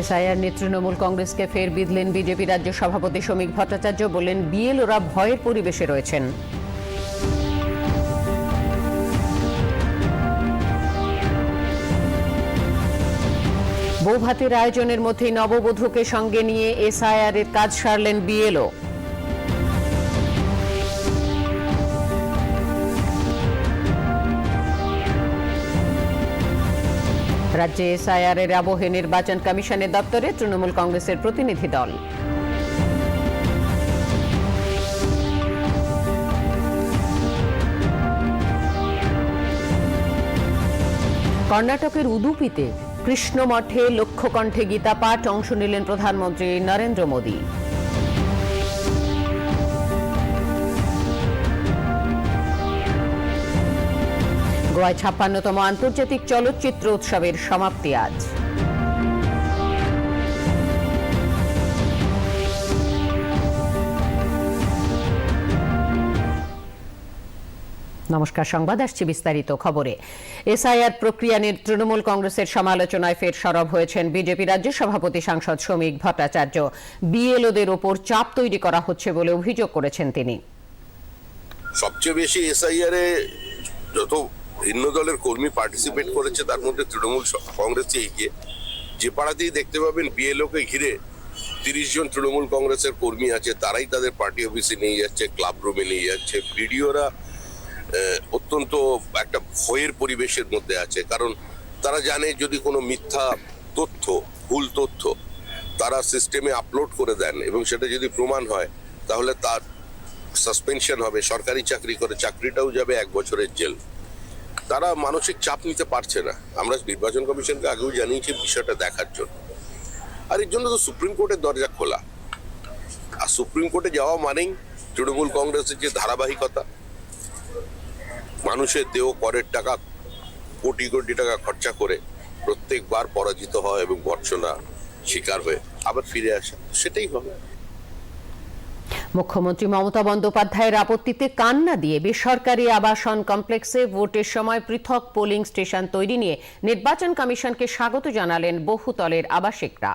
SIR Trinamool কংগ্রেসকে ফের বিধলেন BJP রাজ্য সভাপতি শ্রমিক ভট্টাচার্য। বললেন বিএলওরা ভয়ের পরিবেশে রয়েছেন। বৌভাতের আয়োজনের মধ্যেই নববধূকে সঙ্গে নিয়ে এসআইআর এর কাজ সারলেন বিএলও। রাজ্যে এসআইআর এর আবহে নির্বাচন কমিশনের দপ্তরে তৃণমূল কংগ্রেসের প্রতিনিধি দল। কর্ণাটকের উদুপিতে কৃষ্ণমঠে লক্ষ্যকণ্ঠে গীতা পাঠ অংশ নিলেন প্রধানমন্ত্রী নরেন্দ্র মোদী। গোয়ায় ছাপ্পান্নতম আন্তর্জাতিক চলচ্চিত্র উৎসবের সমাপ্তি আজ। নমস্কার, সংবাদ আসছে বিস্তারিত খবরে। এসআইআর প্রক্রিয়া নিয়ে তৃণমূল কংগ্রেসের সমালোচনায় ফের সরব হয়েছেন বিজেপি রাজ্য সভাপতি সাংসদ শ্রমিক ভট্টাচার্য। বিএলওদের ওপর চাপ তৈরি করা হচ্ছে বলে অভিযোগ করেছেন তিনি। সবচেয়ে বেশি এসআইআর এ যত ভিন্ন দলের কর্মী পার্টিসিপেট করেছে, তার মধ্যে তৃণমূল স- কংগ্রেসই এগিয়ে। যে পাড়াতেই দেখতে পাবেন বিএলও কে ঘিরে তিরিশ জন তৃণমূল কংগ্রেসের কর্মী আছে, তারাই তাদের পার্টি অফিসে নিয়ে যাচ্ছে ক্লাব রুমে নিয়ে যাচ্ছে। বিডিওরা অত্যন্ত একটা ভয়ের পরিবেশের মধ্যে আছে। কারণ তারা জানে যদি কোনো মিথ্যা তথ্য, ভুল তথ্য তারা সিস্টেমে আপলোড করে দেন এবং সেটা যদি প্রমাণ হয়, তাহলে তার সাসপেনশন হবে। সরকারি চাকরি করে, চাকরিটাও যাবে এক বছরের জেল তারা মানসিক চাপ নিতে পারছে না। আমরা নির্বাচন কমিশনকে আগেও জানিয়েছি বিষয়টা দেখার জন্য। আর এর জন্য তো সুপ্রিম কোর্টের দরজা খোলা। আর সুপ্রিম কোর্টে যাওয়া মানেই তৃণমূল কংগ্রেসের যে ধারাবাহিকতা, মানুষের দেহ করের টাকা, কোটি কোটি টাকা খরচা করে প্রত্যেকবার পরাজিত হয় এবং বর্ষনা শিকার হয়ে আবার ফিরে আসে, সেটাই হবে। মুখ্যমন্ত্রী মমতা বন্দ্যোপাধ্যায়ের আপত্তিতে কান্না দিয়ে বেসরকারি আবাসন কমপ্লেক্সে ভোটের সময় পৃথক পোলিং স্টেশন তৈরি নিয়ে নির্বাচন কমিশনকে স্বাগত জানালেন বহুতলের আবাসিকরা।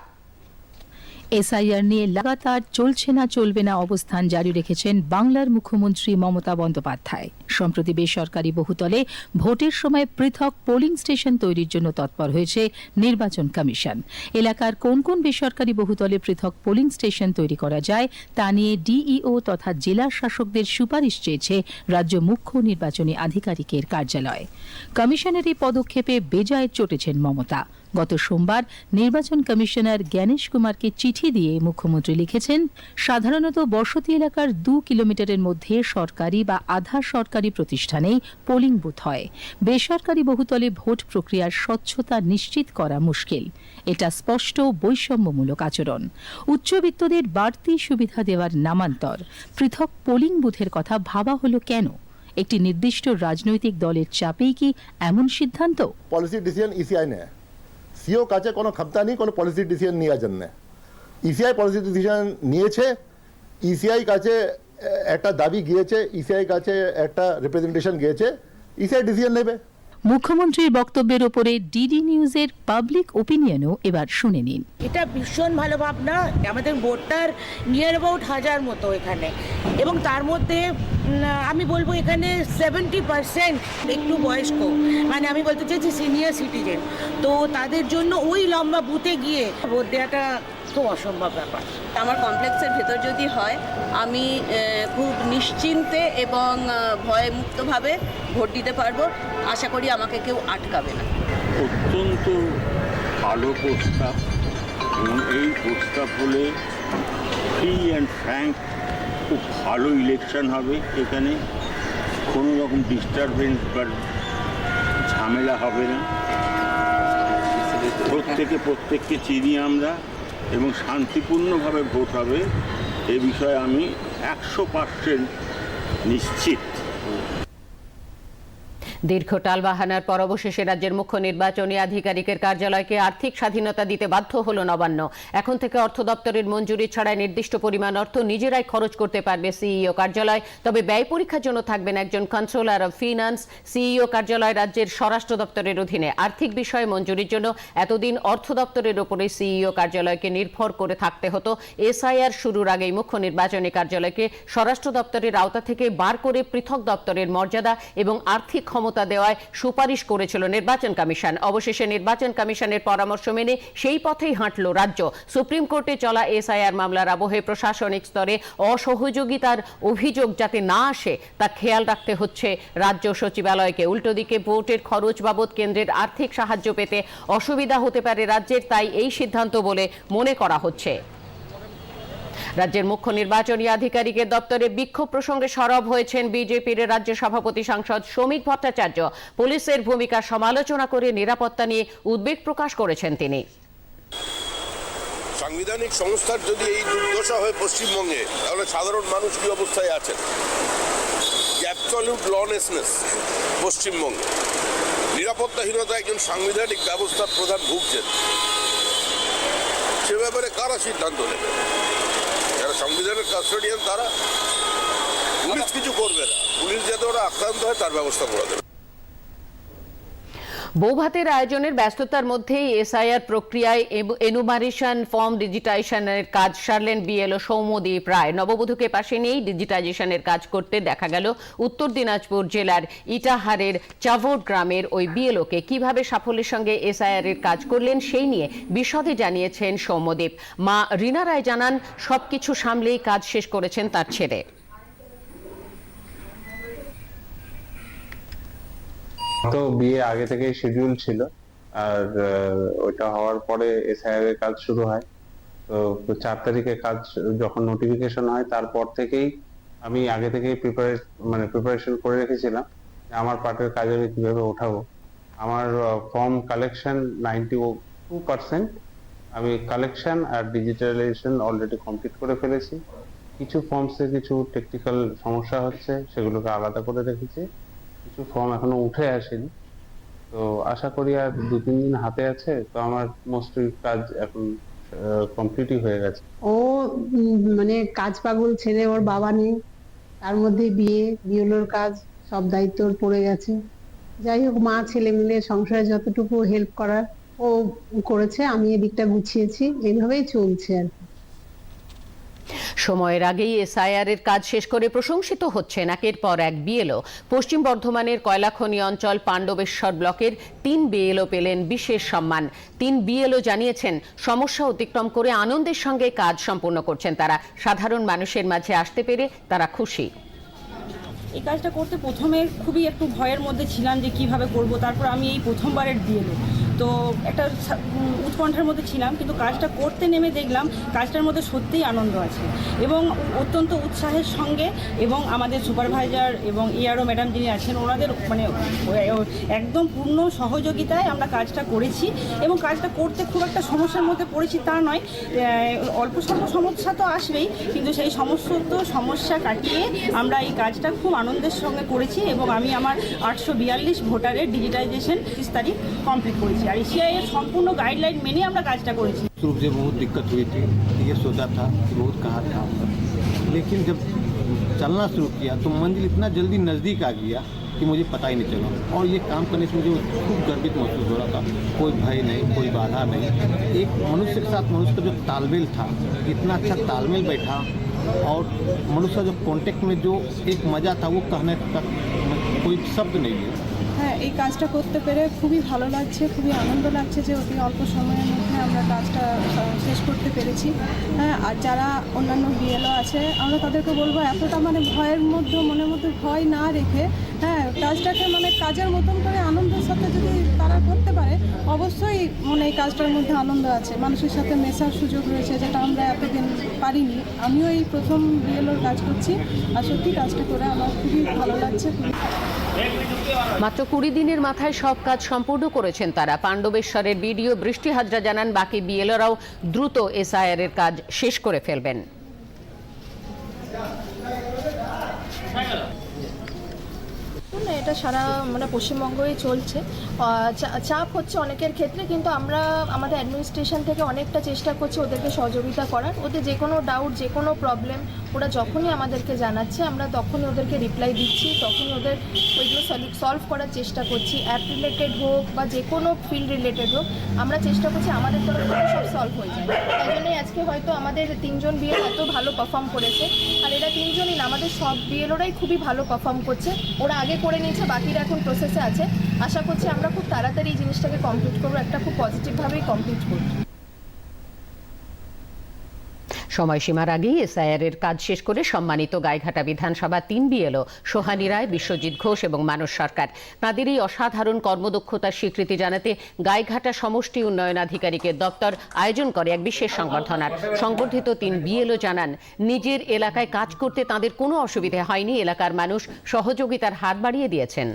এসআইআর নিয়ে লাগাতার চলছে না, চলবে না অবস্থান জারি রেখেছেন বাংলার মুখ্যমন্ত্রী মমতা বন্দ্যোপাধ্যায়। সম্প্রতি বেসরকারি বহুতলে ভোটের সময় পৃথক পোলিং স্টেশন তৈরির জন্য তৎপর হয়েছে নির্বাচন কমিশন। এলাকার কোন কোন বেসরকারি বহুতলে পৃথক পোলিং স্টেশন তৈরি করা যায়, তা নিয়ে ডিইও তথা জেলা শাসকদের সুপারিশ চেয়েছে রাজ্য মুখ্য নির্বাচনী আধিকারিকের কার্যালয়। কমিশনের এই পদক্ষেপে বেজায় চটেছেন মমতা। গত সোমবার নির্বাচন কমিশনার জ্ঞানেশ কুমারকে চিঠি দিয়ে মুখ্যমন্ত্রী লিখেছেন, সাধারণত বসতি এলাকার দু কিলোমিটারের মধ্যে সরকারি বা আধা সরকারি প্রতিষ্ঠানেই পোলিং বুথ হয়। বেসরকারি বহুতলে ভোট প্রক্রিয়ার স্বচ্ছতা নিশ্চিত করা মুশকিল। এটা স্পষ্ট বৈষম্যমূলক আচরণ। উচ্চবিত্তদের বাড়তি সুবিধা দেওয়ার নামান্তর। পৃথক পোলিং বুথের কথা ভাবা হলো কেন? একটি নির্দিষ্ট রাজনৈতিক দলের চাপেই কি এমন সিদ্ধান্ত? পলিসি ডিসিশন ইসিআই নেয়। সিও কাছে কোনো ক্ষমতা নেই কোনো পলিসি ডিসিশন নেওয়ার জন্য। ইসিআই পলিসি ডিসিশন নিয়েছে ইসিআই কাছে একটা দাবি গিয়েছে ইসিআই কাছে একটা রিপ্রেজেন্টেশন গিয়েছে ইসিআই ডিসিশন নেবে। মুখ্যমন্ত্রীর বক্তব্যের ওপরে ডিডি নিউজের পাবলিক ওপিনিয়নও এবার শুনে নিন। এটা ভীষণ ভালো ভাবনা আমাদের ভোটার নিয়ার অ্যাবাউট হাজার মতো এখানে। এবং তার মধ্যে আমি বলব এখানে সেভেন্টি পার্সেন্ট একটু বয়স্ক। মানে আমি বলতে চাইছি সিনিয়র সিটিজেন তো তাদের জন্য ওই লম্বা বুথে গিয়ে ভোট দেওয়াটা খুব অসম্ভব ব্যাপার। আমার কমপ্লেক্সের ভেতর যদি হয় আমি খুব নিশ্চিন্তে এবং ভয়মুক্তভাবে ভোট দিতে পারব। আশা করি আমাকে কেউ আটকাবে না। অত্যন্ত ভালো প্রস্তাব। এবং এই প্রস্তাব হলে ফ্রি অ্যান্ড ফ্র্যাঙ্ক খুব ভালো ইলেকশন হবে এখানে। কোনো রকম ডিস্টারবেন্স বা ঝামেলা হবে না। প্রত্যেকে প্রত্যেককে চিনি আমরা এবং শান্তিপূর্ণভাবে ভোট হবে। এ বিষয়ে আমি একশো পার্সেন্ট নিশ্চিত। দীর্ঘ টালবাহানার পর অবশেষে রাজ্যের মুখ্য নির্বাচনী আধিকারিকের কার্যালয়কে আর্থিক স্বাধীনতা দিতে বাধ্য হল নবান্ন। এখন থেকে অর্থ দপ্তরের মঞ্জুরি ছাড়াই নির্দিষ্ট পরিমাণ অর্থ নিজেরাই খরচ করতে পারবে সিইও কার্যালয়। তবে ব্যয় পরীক্ষার জন্য থাকবেন একজন কন্ট্রোলার অফ ফিনান্স সিইও কার্যালয় রাজ্যের স্বরাষ্ট্র দপ্তরের অধীনে। আর্থিক বিষয়ে মঞ্জুরির জন্য এতদিন অর্থ দপ্তরের ওপরে সিইও কার্যালয়কে নির্ভর করে থাকতে হতো। এসআইআর শুরুর আগেই মুখ্য নির্বাচনী কার্যালয়কে স্বরাষ্ট্র দপ্তরের আওতা থেকে বার করে পৃথক দপ্তরের মর্যাদা এবং আর্থিক ক্ষমতা দেওয়ায় সুপারিশ করেছিল নির্বাচন কমিশন। অবশেষে নির্বাচন কমিশনের পরামর্শ মেনে সেই পথেই হাঁটল রাজ্য। সুপ্রিম কোর্টে চলা এসআইআর মামলার আবহে প্রশাসনিক স্তরে অসহযোগিতার অভিযোগ যাতে না আসে, তা খেয়াল রাখতে হচ্ছে রাজ্য সচিবালয়কে। উল্টো দিকে ভোটের খরচ বাবদ কেন্দ্রের আর্থিক সাহায্য পেতে অসুবিধা হতে পারে রাজ্যের, তাই এই সিদ্ধান্ত বলে মনে করা হচ্ছে। রাজ্যের মুখ্য নির্বাচনী আধিকারিকের দপ্তরে বিক্ষোভ প্রসঙ্গে সরব হয়েছেন বিজেপির রাজ্য সভাপতি সাংসদ শ্রমিক ভট্টাচার্য। পুলিশের ভূমিকা সমালোচনা করে নিরাপত্তা নিয়ে উদ্বেগ প্রকাশ করেছেন তিনি। সাংবিধানিক সংস্থার যদি এই দুর্দশা হয় পশ্চিমবঙ্গে, তাহলে সাধারণ মানুষ কি অবস্থায় আছেন অ্যাবসলিউট লনেসনেস পশ্চিমবঙ্গে। নিরাপত্তাহীনতা একজন সাংবিধানিক ব্যবস্থার প্রধান ভুগছেন। সে ব্যাপারে কারা সিদ্ধান্ত নেবে? সংবিধানের কাস্টোডিয়ান তারা। পুলিশ কিছু করবে না। পুলিশ যাতে ওরা আক্রান্ত হয়, তার ব্যবস্থা করা দেবে বৌভাতের আয়োজনের ব্যস্ততার মধ্যেই এসআইআর প্রক্রিয়ায় এনুমারেশন ফর্ম ডিজিটাইজেশনের কাজ সারলেন বিএলও সৌম্যদীপ রায়। নববধূকে পাশে নিয়েই ডিজিটাইজেশনের কাজ করতে দেখা গেল উত্তর দিনাজপুর জেলার ইটাহারের চাভোট গ্রামের ওই বিএলওকে। কীভাবে সাফল্যের সঙ্গে এসআইআর এর কাজ করলেন সেই নিয়ে বিশদে জানিয়েছেন সৌম্যদীপ। মা রীনা রায় জানান, সবকিছু সামলেই কাজ শেষ করেছেন তার ছেলে। তো বিয়ে আগে থেকেই শিডিউল ছিল। আর ওইটা হওয়ার পরে এসআইআর এর কাজ শুরু হয়। তো চার তারিখে কাজ, যখন নোটিফিকেশন হয়, তারপর থেকেই আমি আগে থেকেই প্রিপারে মানে প্রিপারেশন করে রেখেছিলাম আমার পার্টের কাজ আমি কীভাবে ওঠাবো। আমার form collection ninety two percent আমি কালেকশন আর ডিজিটালাইজেশন অলরেডি কমপ্লিট করে ফেলেছি। কিছু ফর্মসে কিছু টেকনিক্যাল সমস্যা হচ্ছে, সেগুলোকে আলাদা করে রেখেছি। কিছু ফর্ম এখনও উঠে আসেনি। তো আশা করি আর দু তিন দিন হাতে আছে। তো আমার মোস্টলি কাজ এখন কমপ্লিটই হয়ে গেছে। ও মানে কাজ পাগল ছেলে ওর বাবা নেই। তার মধ্যে বিয়ে, বিয়েলোর কাজ, সব দায়িত্ব ওর পড়ে গেছে। যাই হোক, মা, ছেলে মিলে সংসারে যতটুকু হেল্প করার ও করেছে, আমি এদিকটা গুছিয়েছি। এইভাবেই চলছে আর। সময়ের আগেই এসআইআর এর কাজ শেষ করে প্রশংসিত হচ্ছেন। একের পর এক বিএলও। পশ্চিম বর্ধমানের কয়লাখনি অঞ্চল পাণ্ডবেশ্বর ব্লকের তিন বিএলও পেলেন বিশেষ সম্মান। তিন বিএলও জানিয়েছেন, সমস্যা অতিক্রম করে আনন্দের সঙ্গে কাজ সম্পূর্ণ করছেন তারা। সাধারণ মানুষের মাঝে আসতে পেরে তারা খুশি। এই কাজটা করতে প্রথমে খুবই একটু ভয়ের মধ্যে ছিলাম যে কীভাবে করব, তারপর আমি এই প্রথমবারের বিয়েলো তো একটা উৎকণ্ঠার মধ্যে ছিলাম, কিন্তু কাজটা করতে নেমে দেখলাম কাজটার মধ্যে সত্যিই আনন্দ আছে। এবং অত্যন্ত উৎসাহের সঙ্গে এবং আমাদের সুপারভাইজার এবং ইআরও ম্যাডাম যিনি আছেন, ওনাদের মানে একদম পূর্ণ সহযোগিতায় আমরা কাজটা করেছি। এবং কাজটা করতে খুব একটা সমস্যার মধ্যে পড়েছি তা নয়। অল্প স্বল্প সমস্যা তো আসবেই, কিন্তু সেই সমস্ত সমস্যা কাটিয়ে আমরা এই কাজটা খুব আনন্দের সঙ্গে করেছি এবং আমি আমার আটশো বিয়াল্লিশ ভোটারের ডিজিটাইজেশন তিরিশ তারিখ কমপ্লিট করেছি। আর এশিয়াই এর সম্পূর্ণ গাইডলাইন মেনে আমরা কাজটা করেছি शुरू से बहुत दिक्कत हुई थी ये सोचा था कि बहुत कहा था लेकिन जब चलना शुरू किया तो मंजिल इतना जल्दी नज़दीक आ गया कि मुझे पता ही नहीं चला और ये काम करने से मुझे खूब गर्वित महसूस हो रहा था कोई भय नहीं कोई बाधा नहीं एक मनुष्य के साथ मनुष्य का जो तालमेल था इतना अच्छा तालमेल बैठा और मनुष्य का जो कॉन्टेक्ट में जो एक मज़ा था वो कहने तक कोई शब्द नहीं है হ্যাঁ এই কাজটা করতে পেরে খুবই ভালো লাগছে, খুবই আনন্দ লাগছে যে অতি অল্প সময়ের মধ্যে আমরা কাজটা শেষ করতে পেরেছি। হ্যাঁ আর যারা অন্যান্য বিএলও আছে, আমরা তাদেরকে বলব এতটা মানে ভয়ের মধ্যে, মনের মধ্যে ভয় না রেখে হ্যাঁ কাজটাকে মানে কাজের মতন করে আনন্দের সাথে যদি তারা করতে পারে, অবশ্যই মানে এই কাজটার মধ্যে আনন্দ আছে। মানুষের সাথে মেশার সুযোগ রয়েছে যেটা আমরা এতদিন পারিনি। আমিও এই প্রথম বিএলওর কাজ করছি, আর সত্যি কাজটা করে আমার খুবই ভালো লাগছে মাত্র কুড়ি দিনের মাথায় সব কাজ সম্পূর্ণ করেছেন তারা। পাণ্ডবেশ্বরের বিডিও বৃষ্টি হাজরা জানান, বাকি বিএলওরাও দ্রুত এসআইআর এর কাজ শেষ করে ফেলবেন। এটা সারা মানে পশ্চিমবঙ্গই চলছে। চাপ হচ্ছে অনেকের ক্ষেত্রে, কিন্তু আমরা আমাদের অ্যাডমিনিস্ট্রেশন থেকে অনেকটা চেষ্টা করছি ওদেরকে সহযোগিতা করার। ওদের যে কোনো ডাউট যে কোনো প্রবলেম ওরা যখনই আমাদেরকে জানাচ্ছে, আমরা তখনই ওদেরকে রিপ্লাই দিচ্ছি, তখনই ওদের ওইগুলো সলভ করার চেষ্টা করছি। অ্যাপ রিলেটেড হোক বা যে কোনো ফিল্ড রিলেটেড হোক, আমরা চেষ্টা করছি আমাদের তরফ থেকে সব সলভ হয়ে যায়। তাই জন্যই আজকে হয়তো আমাদের তিনজন বিএল এত ভালো পারফর্ম করেছে। আর এরা তিনজনই না, আমাদের সব বিএলওরাই খুবই ভালো পারফর্ম করছে। ওরা আগে করে নিয়েছে, বাকিরা এখন প্রসেসে আছে। আশা করছি আমরা খুব তাড়াতাড়ি এই জিনিসটাকে কমপ্লিট করব, একটা খুব পজিটিভভাবেই কমপ্লিট করব। সময়সীমার আগেই এসআইআর এর কাজ শেষ করে সম্মানিত গাইঘাটা বিধানসভা তিন বিএলও সোহানি রায়, বিশ্বজিৎ ঘোষ এবং মানস সরকার। তাঁদের এই অসাধারণ কর্মদক্ষতার স্বীকৃতি জানাতে গাইঘাটা সমষ্টি উন্নয়ন আধিকারিকের দপ্তর আয়োজন করে এক বিশেষ সংবর্ধনার। সংবর্ধিত তিন বিএলও জানান, নিজের এলাকায় কাজ করতে তাদের কোনো অসুবিধে হয়নি, এলাকার মানুষ সহযোগিতার হাত বাড়িয়ে দিয়েছেন।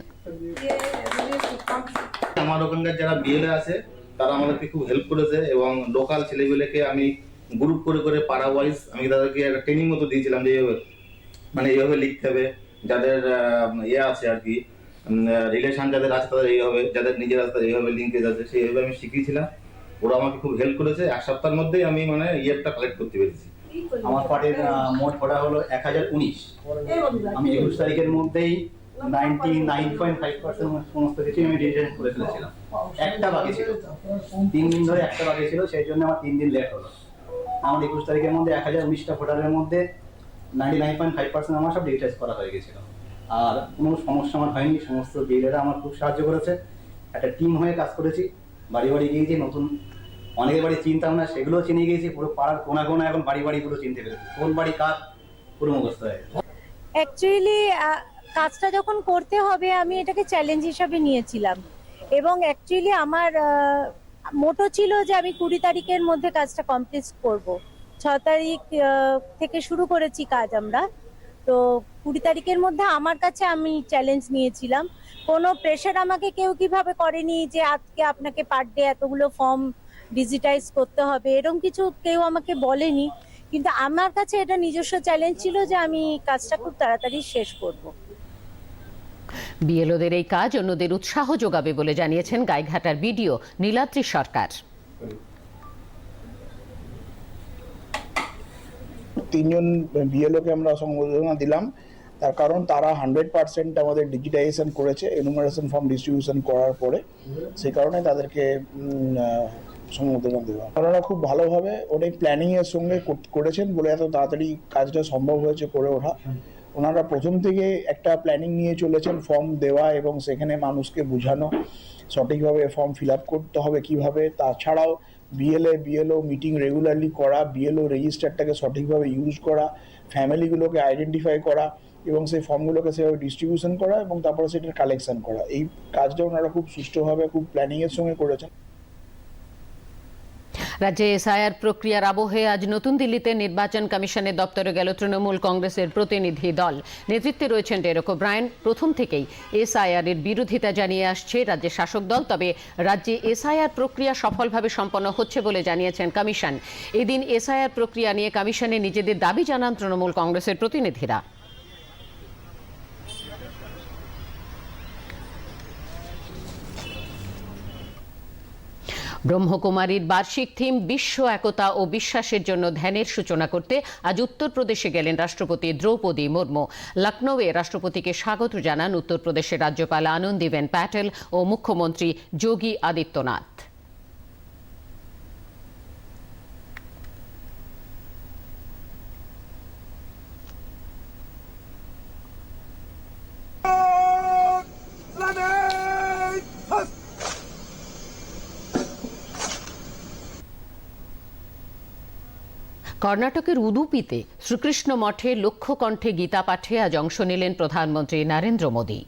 আমার ওখানকার যারা বিএলএ আছে, তারা আমাদেরকে খুব হেল্প করেছে এবং লোকাল ছেলেগুলোকে আমি গ্রুপ করে করে পাড়া ওয়াইজ আমি তাদেরকে একটা ট্রেনিং মতো দিয়েছিলাম যে মানে এইভাবে লিখতে হবে, যাদের ইয়ে আছে আর কি রিলেশন যাদের আছে তাদের এইভাবে, যাদের নিজের আছে তাদের এইভাবে লিঙ্কেজ আছে সেইভাবে আমি শিখিয়েছিলাম। ওরা আমাকে খুব হেল্প করেছে। এক সপ্তাহের মধ্যেই আমি মানে ইয়েটা কালেক্ট করতে পেরেছি। আমার পার্টির মোট ভোটা হলো? এক হাজার উনিশ। আমি একুশ তারিখের মধ্যেই ninety nine point five percent সমস্ত কিছু আমি ডিসিশন করে ফেলেছিলাম। একটা বাকি ছিল। তিন দিন ধরে একটা বাকি ছিল, সেই জন্য আমার তিন দিন লেট হলো। আমার একুশ তারিখের মধ্যে এক হাজার উনিশটা ভোটারের মধ্যে ninety nine point five percent আমার সব ডিজিটাইজ করা হয়ে গেছিল। আর কোনো সমস্যা আমার হয়নি, সমস্ত বিএলএরা আমার খুব সাহায্য করেছে। একটা টিম হয়ে কাজ করেছি, বাড়ি বাড়ি গিয়েছি, নতুন অনেকের বাড়ি চিনতাম না সেগুলো চিনে গিয়েছি, পুরো পাড়ার কোনা কোনা এখন বাড়ি বাড়িগুলো চিনতে পেরেছি। কোন বাড়ি কার, পুরো মুখস্থ হয়ে অ্যাকচুয়ালি কাজটা যখন করতে হবে, আমি এটাকে চ্যালেঞ্জ হিসাবে নিয়েছিলাম। এবং অ্যাকচুয়ালি আমার মোটো ছিল যে আমি কুড়ি তারিখের মধ্যে কাজটা কমপ্লিট করব। ছ তারিখ থেকে শুরু করেছি কাজ আমরা। তো কুড়ি তারিখের মধ্যে আমার কাছে আমি চ্যালেঞ্জ নিয়েছিলাম। কোনো প্রেশার আমাকে কেউ কীভাবে করেনি যে আজকে আপনাকে পার ডে এতগুলো ফর্ম ডিজিটাইজ করতে হবে এরকম কিছু কেউ আমাকে বলেনি। কিন্তু আমার কাছে এটা নিজস্ব চ্যালেঞ্জ ছিল যে আমি কাজটা খুব তাড়াতাড়ি শেষ করব। বিএলওদের এই কাজ অন্যদের উৎসাহ যোগাবে বলে জানিয়েছেন গাইঘাটার বিডিও নীলাদ্রি সরকার। তিনজন বিএলওকে আমরা সম্বোধনা দিলাম। তার কারণ তারা হান্ড্রেড পার্সেন্ট আমাদের ডিজিটাইজেশন করেছে, এনুমারেশন ফর্ম ডিস্ট্রিবিউশন করার পরে। সেই কারণে তাদেরকে সম্বোধনা দেওয়া ওনারা খুব ভালোভাবে অনেক প্ল্যানিং এর সঙ্গে করেছেন বলে এত তাড়াতাড়ি কাজটা সম্ভব হয়েছে করে ওঠা। ওনারা প্রথম থেকে একটা প্ল্যানিং নিয়ে চলেছেন ফর্ম দেওয়া এবং সেখানে মানুষকে বোঝানো, সঠিকভাবে ফর্ম ফিল আপ করতে হবে কীভাবে। তাছাড়াও বিএলএ বিএলও মিটিং রেগুলারলি করা বিএলও রেজিস্টারটাকে সঠিকভাবে ইউজ করা ফ্যামিলিগুলোকে আইডেন্টিফাই করা এবং সেই ফর্মগুলোকে সেভাবে ডিস্ট্রিবিউশন করা এবং তারপরে সেটার কালেকশন করা। এই কাজটা ওনারা খুব সুষ্ঠুভাবে, খুব প্ল্যানিংয়ের সঙ্গে করেছেন। রাজ্যে এসআইআর প্রক্রিয়ার আবহে আজ নতুন দিল্লিতে নির্বাচন কমিশনের দপ্তরে গেল তৃণমূল কংগ্রেসের প্রতিনিধি দল। নেতৃত্বে রয়েছেন ডেরেক ব্রায়ন প্রথম থেকেই এসআইআর এর বিরোধিতা জানিয়ে আসছে রাজ্যের শাসক দল, তবে রাজ্যে এসআইআর প্রক্রিয়া সফলভাবে সম্পন্ন হচ্ছে বলে জানিয়েছেন কমিশন। এদিন এসআইআর প্রক্রিয়া নিয়ে কমিশনে নিজেদের দাবি জানান তৃণমূল কংগ্রেসের প্রতিনিধিরা। ব্রহ্মকুমারীর বার্ষিক থিম বিশ্ব একতা ও বিশ্বাসের জন্য ধ্যানের সূচনা করতে আজ উত্তরপ্রদেশে গেলেন রাষ্ট্রপতি দ্রৌপদী মুর্মু। লখনৌয়ে রাষ্ট্রপতিকে স্বাগত জানান উত্তরপ্রদেশের রাজ্যপাল আনন্দিবেন প্যাটেল ও মুখ্যমন্ত্রী যোগী আদিত্যনাথ। কর্ণাটকের উদুপিতে শ্রীকৃষ্ণ মঠে লক্ষ্যকণ্ঠে গীতা পাঠে আজ অংশ নিলেন প্রধানমন্ত্রী নরেন্দ্র মোদী।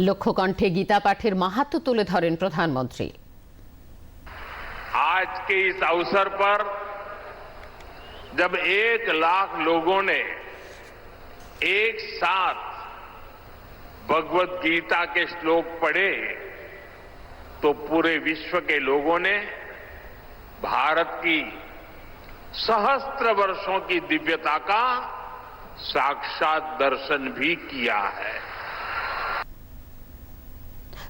লক্ষ্যকণ্ঠে গীতা পাঠের মাহাত্ম তুলে ধরেন প্রধানমন্ত্রী आज के इस अवसर पर जब एक लाख लोगों ने एक साथ भगवत गीता के श्लोक पढ़े तो पूरे विश्व के लोगों ने भारत की सहस्त्र वर्षों की दिव्यता का साक्षात दर्शन भी किया है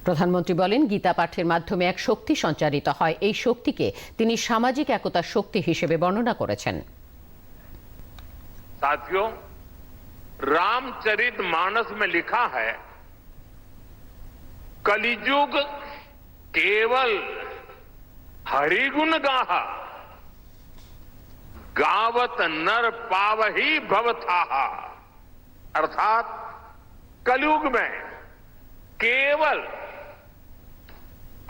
প্রধানমন্ত্রী বলেন গীতা পাঠের মাধ্যমে এক শক্তি সঞ্চারিত হয় এই শক্তিকে তিনি সামাজিক একতার শক্তি হিসেবে বর্ণনা করেছেন साथियों रामचरित मानस में लिखा है कलिजुग केवल हरिगुण गाहा गावत नर पावही भवथाहा अर्थात कलयुग में केवल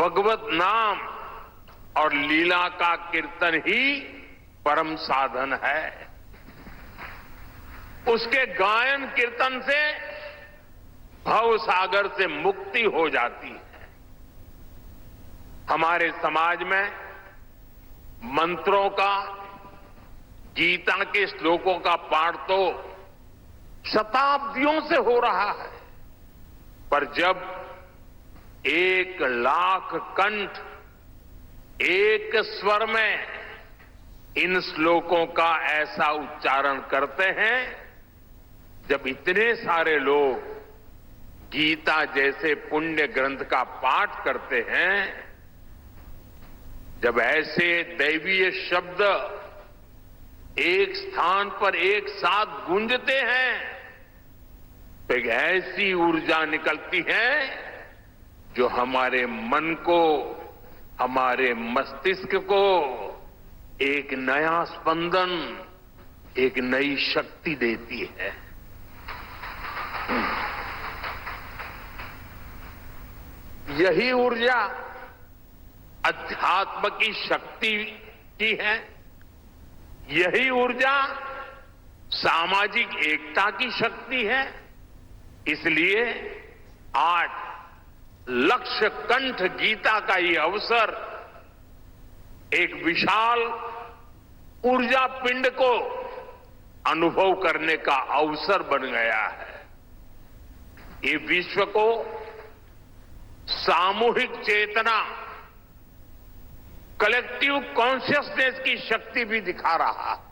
भगवत नाम और लीला का कीर्तन ही परम साधन है। उसके गायन कीर्तन से भव सागर से मुक्ति हो जाती है। हमारे समाज में मंत्रों का गीता के श्लोकों का पाठ तो शताब्दियों से हो रहा है। पर जब एक लाख कंठ, एक स्वर में इन श्लोकों का ऐसा उच्चारण करते हैं, जब इतने सारे लोग गीता जैसे पुण्य ग्रंथ का पाठ करते हैं, जब ऐसे दैवीय शब्द एक स्थान पर एक साथ गूंजते हैं तो एक ऐसी ऊर्जा निकलती है जो हमारे मन को, हमारे मस्तिष्क को एक नया स्पंदन, एक नई शक्ति देती है। यही ऊर्जा अध्यात्म की शक्ति की है। यही ऊर्जा सामाजिक एकता की शक्ति है। इसलिए आज लक्ष्य कंठ गीता का ये अवसर एक विशाल ऊर्जा पिंड को अनुभव करने का अवसर बन गया है। ये विश्व को सामूहिक चेतना कलेक्टिव कॉन्शियसनेस की शक्ति भी दिखा रहा है।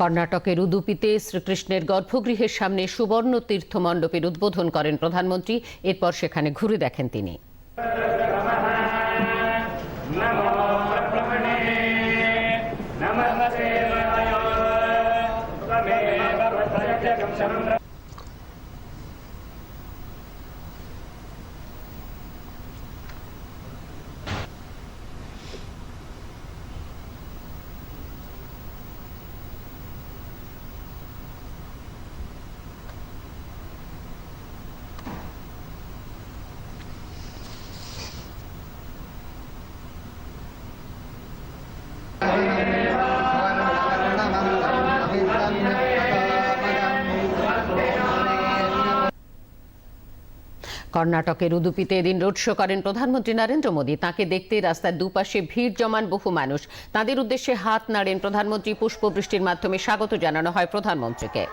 কর্ণাটকের উদুপিতে শ্রীকৃষ্ণের গর্ভগৃহের সামনে সুবর্ণ তীর্থ মণ্ডপের উদ্বোধন করেন প্রধানমন্ত্রী। এরপর সেখানে ঘুরে দেখেন তিনি। কর্ণাটকের উদুপিতে এদিন রোড শো করেন প্রধানমন্ত্রী নরেন্দ্র মোদী। তাকে দেখতে রাস্তার দুপাশে ভিড় জমান বহু মানুষ। তাদের উদ্দেশ্যে হাত নাড়েন প্রধানমন্ত্রী। পুষ্পবৃষ্টির মাধ্যমে স্বাগত জানানো হয় প্রধানমন্ত্রীকে।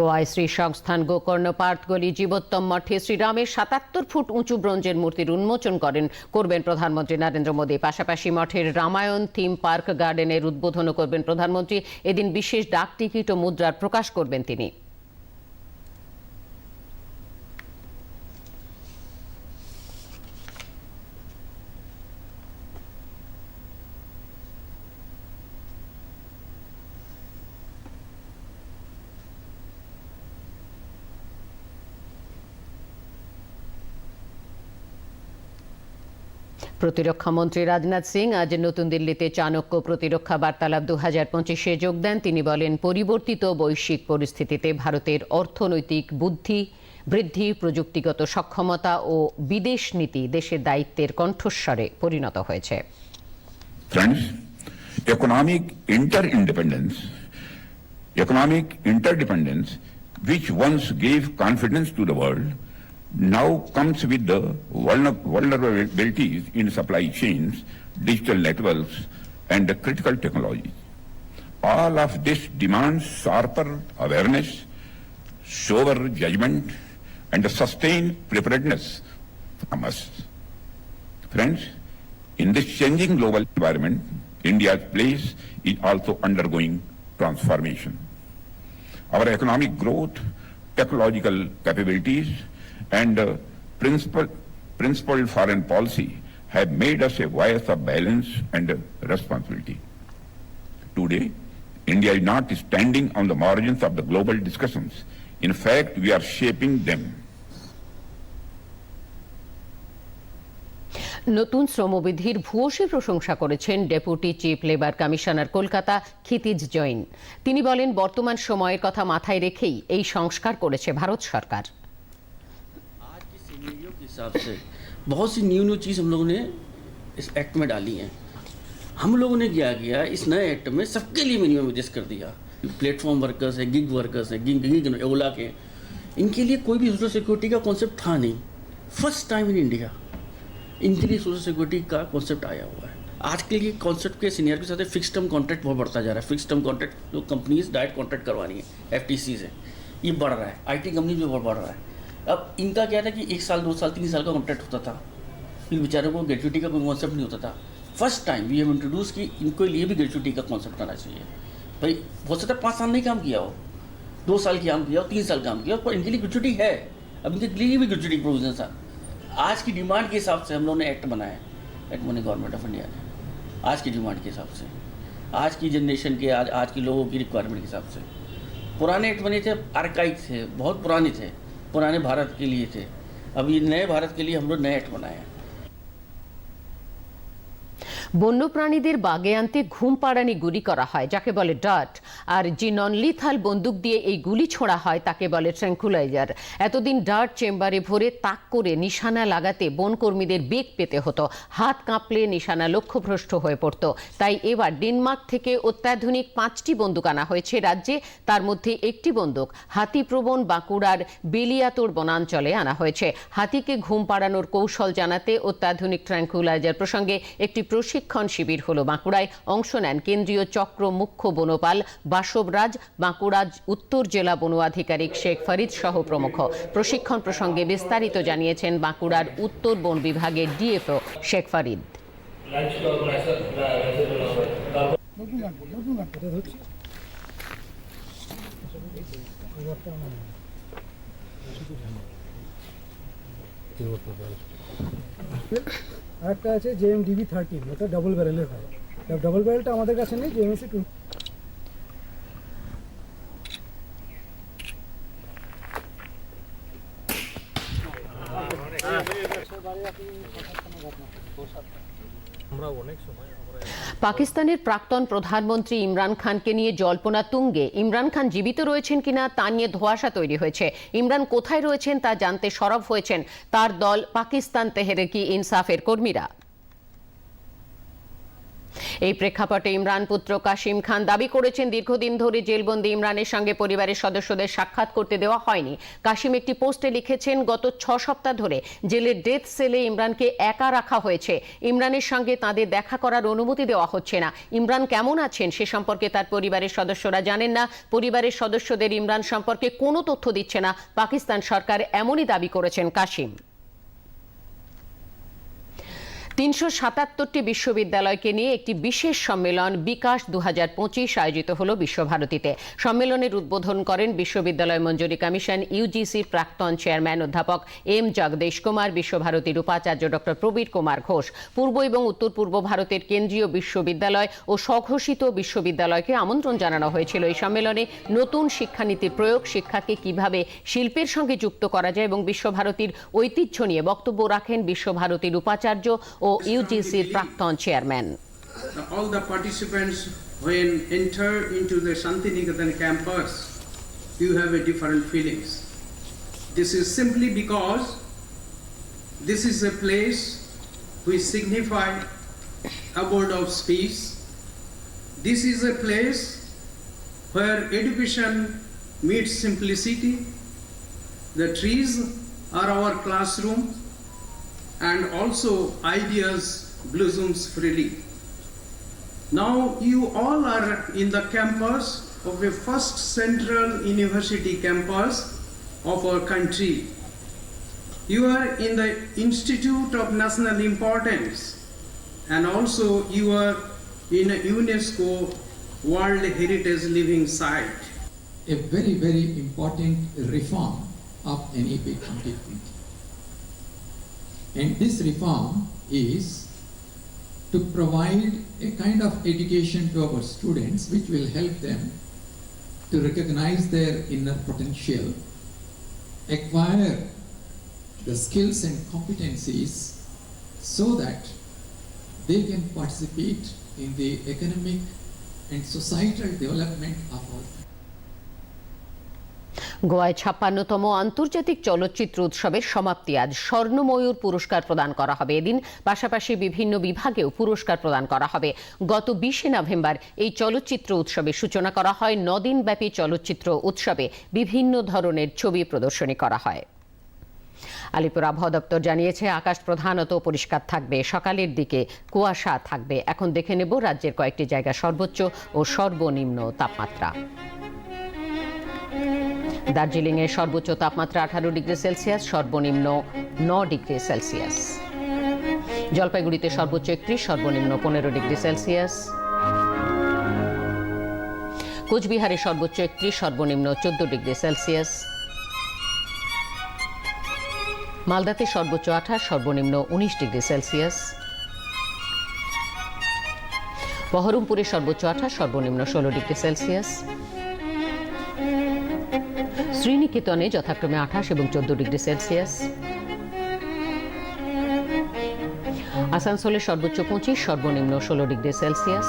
গোয়ায় শ্রী সংস্থান গোকর্ণ পার্থগলি জীবোত্তম মঠে শ্রীরামের সাতাত্তর ফুট উঁচু ব্রঞ্জের মূর্তির উন্মোচন করেন, করবেন প্রধানমন্ত্রী নরেন্দ্র মোদী। পাশাপাশি মঠের রামায়ণ থিম পার্ক গার্ডেনের উদ্বোধনও করবেন প্রধানমন্ত্রী। এদিন বিশেষ ডাক টিকিট ও মুদ্রার প্রকাশ করবেন তিনি। প্রতিরক্ষা মন্ত্রী রাজনাথ সিং আজ নতুন দিল্লিতে চাণক্য প্রতিরক্ষা বার্তালাপ দু হাজার পঁচিশে যোগ দেন। তিনি বলেন পরিবর্তিত বৈশ্বিক পরিস্থিতিতে ভারতের অর্থনৈতিক বুদ্ধি বৃদ্ধি প্রযুক্তিগত সক্ষমতা ও বিদেশ নীতি দেশের দায়িত্বের কণ্ঠস্বরে পরিণত হয়েছে। Economic inter-independence, economic interdependence, which once gave confidence to the world, now comes with the vulner- vulnerabilities in supply chains, digital networks, and the critical technologies. All of this demands sharper awareness, sober judgment, and a sustained preparedness from us. Friends, in this changing global environment, India's place is also undergoing transformation. Our economic growth, technological capabilities, and uh, principle, principled foreign policy have made us a voice of balance and uh, responsibility. Today, India is not standing on the margins of the global discussions. In fact, we are shaping them. নতুন শ্রমবিধির ভূয়সী প্রশংসা করেছেন deputy chief labour commissioner Kolkata Kshitij Jain তিনি বলেন বর্তমান সময়ের কথা মাথায় রেখেই এই সংস্কার করেছে ভারত সরকার हिसाब से। बहुत सी न्यू न्यू चीज़ हम लोगों ने इस एक्ट में डाली हैं। हम लोगों ने क्या किया, इस नए एक्ट में सबके लिए मिनिमम वेजेस कर दिया। प्लेटफॉर्म वर्कर्स हैं गिग वर्कर्स हैं गिग गिग ओला के। इनके लिए कोई भी सोशल सिक्योरिटी का कॉन्सेप्ट था नहीं। फ़र्स्ट टाइम इन इंडिया इनके लिए सोशल सिक्योरिटी का कॉन्सेप्ट आया हुआ है। आज के कॉन्सेप्ट के सीनियर के साथ फिक्स टर्म कॉन्ट्रैक्ट बहुत बढ़ता जा रहा है। फिक्स टर्म कॉन्ट्रैक्ट जो कंपनीज़ डायरेक्ट कॉन्ट्रैक्ट करवानी है एफ़ टी से ये बढ़ रहा है। आई टी कंपनी में बहुत बढ़ रहा है। अब इनका क्या था कि एक साल, दो साल, तीन साल का कॉन्ट्रैक्ट होता था। इन बेचारों को ग्रेचुटी का कोई कॉन्सेप्ट नहीं होता था। First time we have introduce कि इनको लिए भी ग्रेचुटी का कॉन्सेप्ट आना चाहिए। भाई, हो सकता है पाँच साल नहीं काम किया हो, दो साल काम किया हो, तीन साल काम किया हो, पर इनके लिए ग्रेचुटी है। अब इनके लिए भी ग्रेजुटी प्रोविज़न था आज की डिमांड के हिसाब से हम लोगों ने एक्ट बनाया एक्ट बने गवर्नमेंट ऑफ़ इंडिया ने। आज की डिमांड के हिसाब से। आज की जनरेशन के, आज आज के लोगों की रिक्वायरमेंट के हिसाब से। पुराने एक्ट बने थे आर्काइक थे, बहुत पुराने थे। पुराने भारत के लिए थे। ये नए भारत के लिए हम लोग नए एक्ट बनाए हैं। বন্যপ্রাণীদের বাগে আনতে ঘুম পাড়ানি গুলি করা হয়, যাকে বলে ডাট আর যে নন লিথাল বন্দুক দিয়ে এই গুলি ছোড়া হয়, তাকে বলে ট্র্যাঙ্কুলাইজার এতদিন ডার্ট চেম্বারে ভরে তাক করে নিশানা লাগাতে বনকর্মীদের বেগ পেতে হতো। হাত কাঁপলে নিশানা লক্ষ্যভ্রষ্ট হয়ে পড়তো। তাই এবার ডেনমার্ক থেকে অত্যাধুনিক পাঁচটি বন্দুক আনা হয়েছে রাজ্যে। তার মধ্যে একটি বন্দুক হাতিপ্রবণ বাঁকুড়ার বেলিয়াতোড় বনাঞ্চলে আনা হয়েছে। হাতিকে ঘুম পাড়ানোর কৌশল জানাতে অত্যাধুনিক ট্র্যাঙ্কুলাইজার প্রসঙ্গে একটি প্রশিক্ষণ শিবির হলো বাঁকুড়ায়। অংশ নেন কেন্দ্রীয় চক্র মুখ্য বনপাল বাসবরাজ বাঁকুড়া উত্তর জেলা বন আধিকারিক শেখ ফরিদ সহ প্রমুখ। প্রশিক্ষণ প্রসঙ্গে বিস্তারিত জানিয়েছেন বাঁকুড়ার উত্তর বন বিভাগের ডিএফও শেখ ফরিদ। আরেকটা আছে জেএমডিবি থার্টিন ওটা ডবল ব্যারেলের হয়। ডবল ব্যারেলটা আমাদের কাছে নেই জেএমএসি টু পাকিস্তানের প্রাক্তন প্রধানমন্ত্রী ইমরান খানকে নিয়ে জল্পনা তুঙ্গে। ইমরান খান জীবিত রয়েছেন কিনা তা নিয়ে ধোয়াশা তৈরি হয়েছে। ইমরান কোথায় রয়েছেন তা জানতে সরব হয়েছেন তার দল পাকিস্তান তেহরেকি ইনসাফের কর্মীরা। এই প্রেক্ষাপটে ইমরান পুত্র কাশিম খান দাবি করেছেন দীর্ঘদিন ধরে জেলবন্দি ইমরানের সঙ্গে পরিবারের সদস্যদের সাক্ষাৎ করতে দেওয়া হয়নি। কাশিম একটি পোস্টে লিখেছেন, গত ছ সপ্তাহ ধরে জেলের ডেথ সেলে ইমরানকে একা রাখা হয়েছে। ইমরানের সঙ্গে তাদের দেখা করার অনুমতি দেওয়া হচ্ছে না। ইমরান কেমন আছেন সে সম্পর্কে তার পরিবারের সদস্যরা জানেন না। পরিবারের সদস্যদের ইমরান সম্পর্কে কোনো তথ্য দিচ্ছে না। পাকিস্তান সরকার এমনই দাবি করেছেন কাশিম। তিনশো সাতাত্তরটি বিশ্ববিদ্যালয়কে নিয়ে একটি বিশেষ সম্মেলন বিকাশ দু হাজার পঁচিশ আয়োজিত হল বিশ্বভারতীতে। সম্মেলনের উদ্বোধন করেন বিশ্ববিদ্যালয় মঞ্জুরি কমিশন ইউজিসির প্রাক্তন চেয়ারম্যান অধ্যাপক এম জগদেশ কুমার, বিশ্বভারতীর উপাচার্য ডক্টর প্রবীর কুমার ঘোষ। পূর্ব এবং উত্তর পূর্ব ভারতের কেন্দ্রীয় বিশ্ববিদ্যালয় ও স্বঘোষিত বিশ্ববিদ্যালয়কে আমন্ত্রণ জানানো হয়েছিল। এই সম্মেলনে নতুন শিক্ষানীতির প্রয়োগ শিক্ষাকে কীভাবে শিল্পের সঙ্গে যুক্ত করা যায় এবং বিশ্বভারতীর ঐতিহ্য নিয়ে বক্তব্য রাখেন বিশ্বভারতীর উপাচার্য ও ও ইউজিসির প্রাক্তন chairman all the participants when enter into the Shantiniketan campus, you have a different feelings. This is simply because this is a place which signify abode of peace. This is a place where education meets simplicity. The trees are our classroom and also ideas blossoms freely. Now you all are in the campus of a first central university campus of our country. You are in the Institute of National Importance and also you are in a UNESCO World Heritage Living Site. a very, very important reform of NEP 2020. And this reform is to provide a kind of education to our students which will help them to recognize their inner potential, acquire the skills and competencies so that they can participate in the economic and societal development of our গোয়ায় ছাপ্পান্নতম আন্তর্জাতিক চলচ্চিত্র উৎসবের সমাপ্তি আজ স্বর্ণময়ূর পুরস্কার প্রদান করা হবে। এদিন পাশাপাশি বিভিন্ন বিভাগেও পুরস্কার প্রদান করা হবে। গত বিশে নভেম্বর এই চলচ্চিত্র উৎসবের সূচনা করা হয়। নদিনব্যাপী চলচ্চিত্র উৎসবে বিভিন্ন ধরনের ছবি প্রদর্শনী করা হয়। আলিপুর আবহাওয়া দপ্তর জানিয়েছে, আকাশ প্রধানত পরিষ্কার থাকবে, সকালের দিকে কুয়াশা থাকবে। এখন দেখে নেব রাজ্যের কয়েকটি জায়গা সর্বোচ্চ ও সর্বনিম্ন তাপমাত্রা। দার্জিলিং এর সর্বোচ্চ তাপমাত্রা আঠারো ডিগ্রি সেলসিয়াস, সর্বনিম্ন ন ডিগ্রি সেলসিয়াস। জলপাইগুড়িতে সর্বোচ্চ একত্রিশ, সর্বনিম্ন পনেরো ডিগ্রি সেলসিয়াস। কোচবিহারে সর্বোচ্চ একত্রিশ, সর্বনিম্ন চোদ্দ ডিগ্রি সেলসিয়াস। মালদাতে সর্বোচ্চ আঠাশ, সর্বনিম্ন উনিশ ডিগ্রি সেলসিয়াস। বহরমপুরে সর্বোচ্চ আঠাশ, সর্বনিম্ন ষোলো ডিগ্রি সেলসিয়াস। শ্রীনিকেতনে যথাক্রমে আঠাশ এবং চোদ্দ ডিগ্রি সেলসিয়াস। আসানসোলে সর্বোচ্চ পঁচিশ, সর্বনিম্ন ষোলো ডিগ্রি সেলসিয়াস।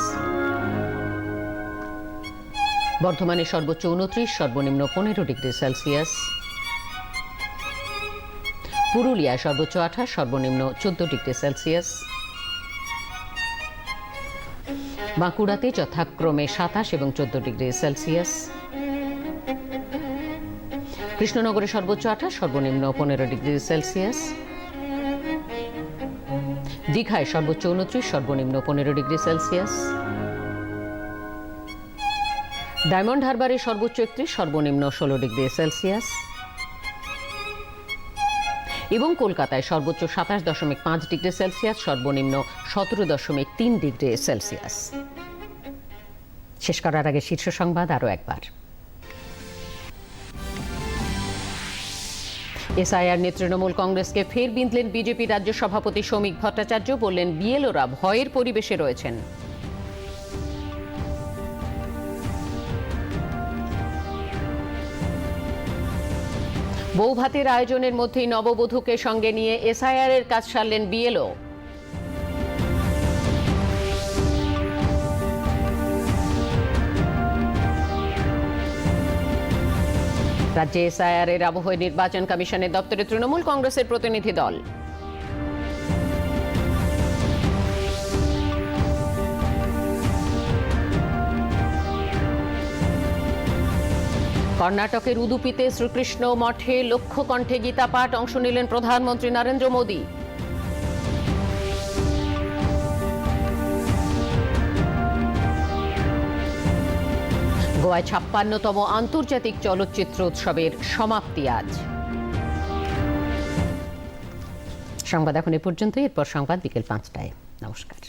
বর্ধমানে সর্বোচ্চ উনত্রিশ, সর্বনিম্ন পনেরো ডিগ্রি সেলসিয়াস। পুরুলিয়ায় সর্বোচ্চ আঠাশ, সর্বনিম্ন চোদ্দ ডিগ্রি সেলসিয়াস। বাঁকুড়াতে যথাক্রমে সাতাশ এবং চোদ্দ ডিগ্রি সেলসিয়াস। কৃষ্ণনগরে সর্বোচ্চ আঠাশ, সর্বনিম্ন পনেরো ডিগ্রি সেলসিয়াস। দীঘায় সর্বোচ্চ উনত্রিশ, সর্বনিম্ন পনেরো ডিগ্রি সেলসিয়াস। ডায়মন্ড হারবারে সর্বোচ্চ একত্রিশ, সর্বনিম্ন ষোলো ডিগ্রি সেলসিয়াস। এবং কলকাতায় সর্বোচ্চ সাতাশ দশমিক পাঁচ ডিগ্রি সেলসিয়াস, সর্বনিম্ন সতেরো দশমিক তিন ডিগ্রি সেলসিয়াস। শেষ করার আগে শীর্ষ সংবাদ আরও একবার। এসআইআর নিয়ে তৃণমূল কংগ্রেসকে ফের বিঁধলেন বিজেপি রাজ্য সভাপতি শ্রমিক ভট্টাচার্য, বললেন, বিএলওরা ভয়ের পরিবেশে রয়েছেন। বৌভাতের আয়োজনের মধ্যেই নববধূকে সঙ্গে নিয়ে এসআইআর এর কাজ সারলেন বিএলও। রাজ্যে এসআইআর এর আবহে নির্বাচন কমিশনের দপ্তরে তৃণমূল কংগ্রেসের প্রতিনিধি দল। কর্ণাটকের উদুপিতে শ্রীকৃষ্ণ মঠে লক্ষ্য কণ্ঠে গীতা পাঠ অংশ নিলেন প্রধানমন্ত্রী নরেন্দ্র মোদী। গোয়ায় ছাপ্পান্নতম আন্তর্জাতিক চলচ্চিত্র উৎসবের সমাপ্তি আজ। সংবাদ এখন এ পর্যন্ত এরপর সংবাদ বিকেল পাঁচটায়। নমস্কার।